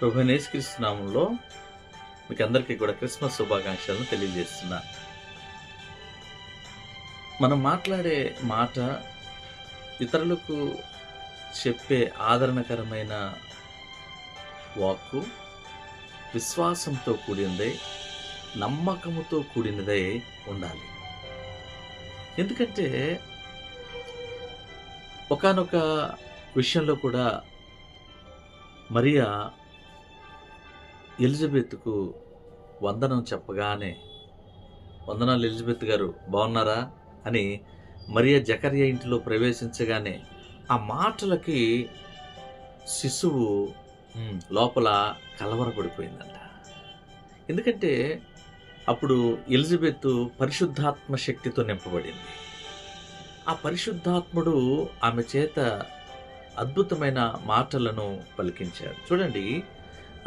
ప్రభు నేసుకృష్ణనామంలో మీకు అందరికీ కూడా క్రిస్మస్ శుభాకాంక్షలను తెలియజేస్తున్నా. మనం మాట్లాడే మాట ఇతరులకు చెప్పే ఆదరణకరమైన వాక్కు విశ్వాసంతో కూడినదే నమ్మకముతో కూడినదే ఉండాలి. ఎందుకంటే ఒకానొక విషయంలో కూడా మరియా ఎలిజబెత్కు వందనం చెప్పగానే వందనాలు ఎలిజబెత్ గారు బాగున్నారా? అని మరియా జకర్య ఇంటిలో ప్రవేశించగానే ఆ మాటలకి శిశువు లోపల కలవరపడిపోయిందంట. ఎందుకంటే అప్పుడు ఎలిజబెత్ పరిశుద్ధాత్మ శక్తితో నింపబడింది. ఆ పరిశుద్ధాత్ముడు ఆమె చేత అద్భుతమైన మాటలను పలికించాడు. చూడండి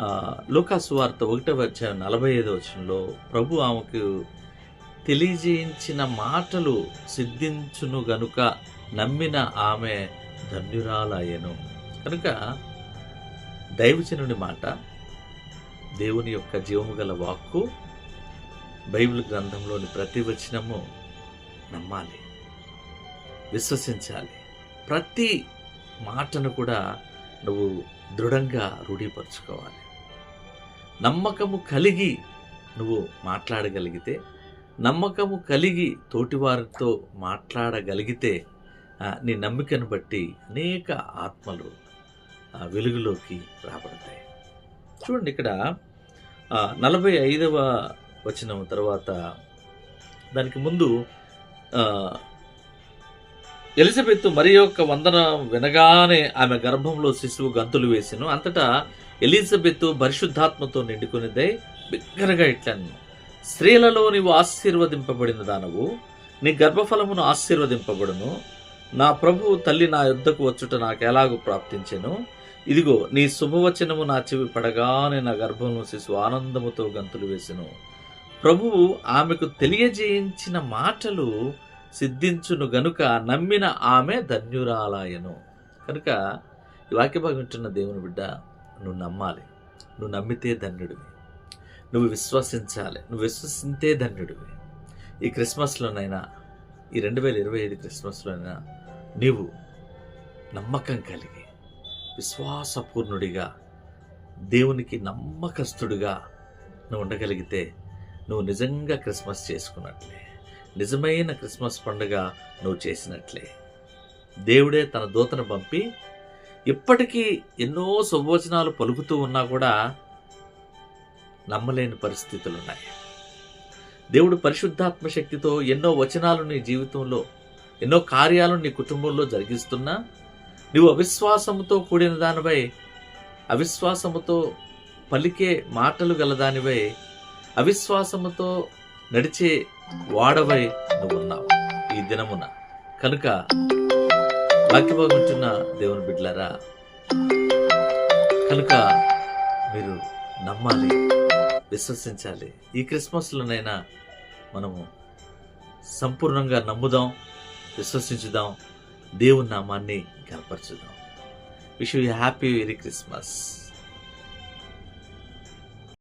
వార్త ఒకటవ అధ్యాయం నలభై ఐదో వచనంలో ప్రభు ఆమెకు తెలియజేయించిన మాటలు సిద్ధించును గనుక నమ్మిన ఆమె ధన్యురాలయ్యను. కనుక దైవజనుని మాట దేవుని యొక్క జీవము గల వాక్కు బైబిల్ గ్రంథంలోని ప్రతి వచనము నమ్మాలి విశ్వసించాలి. ప్రతి మాటను కూడా నువ్వు దృఢంగా రూఢీపరచుకోవాలి. నమ్మకము కలిగి నువ్వు మాట్లాడగలిగితే నమ్మకము కలిగి తోటివారితో మాట్లాడగలిగితే నీ నమ్మికను బట్టి అనేక ఆత్మలు వెలుగులోకి రాబడతాయి. చూడండి ఇక్కడ నలభై ఐదవ వచనం తర్వాత దానికి ముందు ఎలిజబెత్ మరి యొక్క వందన వినగానే ఆమె గర్భంలో శిశువు గంతులు వేసిను. అంతటా ఎలిజబెత్ పరిశుద్ధాత్మతో నిండుకునిదై బిగ్గరగా ఇట్లను స్త్రీలలో నీవు ఆశీర్వదింపబడిన దానవు నీ గర్భఫలమును ఆశీర్వదింపబడును. నా ప్రభువు తల్లి నా యుద్ధకు వచ్చుట నాకు ఎలాగూ ప్రాప్తించెను? ఇదిగో నీ శుభవచనము నా చెవి పడగానే నా గర్భంలో శిశువు ఆనందముతో గంతులు వేసెను. ప్రభువు ఆమెకు తెలియజేయించిన మాటలు సిద్ధించును గనుక నమ్మిన ఆమె ధన్యురాలాయను కనుక ఈ వాక్యభాగం వింటున్న దేవుని బిడ్డ నువ్వు నమ్మాలి. నువ్వు నమ్మితే ధన్యుడివి. నువ్వు విశ్వసించాలి. నువ్వు విశ్వసింతే ధన్యుడివి. ఈ క్రిస్మస్లోనైనా ఈ రెండు వేల ఇరవై ఐదు క్రిస్మస్లోనైనా నీవు నమ్మకం కలిగి విశ్వాసపూర్ణుడిగా దేవునికి నమ్మకస్తుడిగా నువ్వు ఉండగలిగితే నువ్వు నిజంగా క్రిస్మస్ చేసుకున్నట్లే. నిజమైన క్రిస్మస్ పండుగ నువ్వు చేసినట్లే. దేవుడే తన దూతను పంపి ఇప్పటికీ ఎన్నో శుభవచనాలు పలుకుతూ ఉన్నా కూడా నమ్మలేని పరిస్థితులు ఉన్నాయి దేవుడు పరిశుద్ధాత్మ శక్తితో ఎన్నో వచనాలు నీ జీవితంలో ఎన్నో కార్యాలు నీ కుటుంబంలో జరిగిస్తున్నా నువ్వు అవిశ్వాసముతో కూడిన దానిపై అవిశ్వాసముతో పలికే మాటలు గలదానివై అవిశ్వాసముతో నడిచే వాడవై నువ్వు ఉన్నావు ఈ దినమున. కనుక వాక్యభాగుంటున్న దేవుని బిడ్డలారా కనుక మీరు నమ్మాలి విశ్వసించాలి. ఈ క్రిస్మస్లోనైనా మనము సంపూర్ణంగా నమ్ముదాం విశ్వసించుదాం దేవుని నామాన్ని గనపరచుదాం wish you happy very Christmas.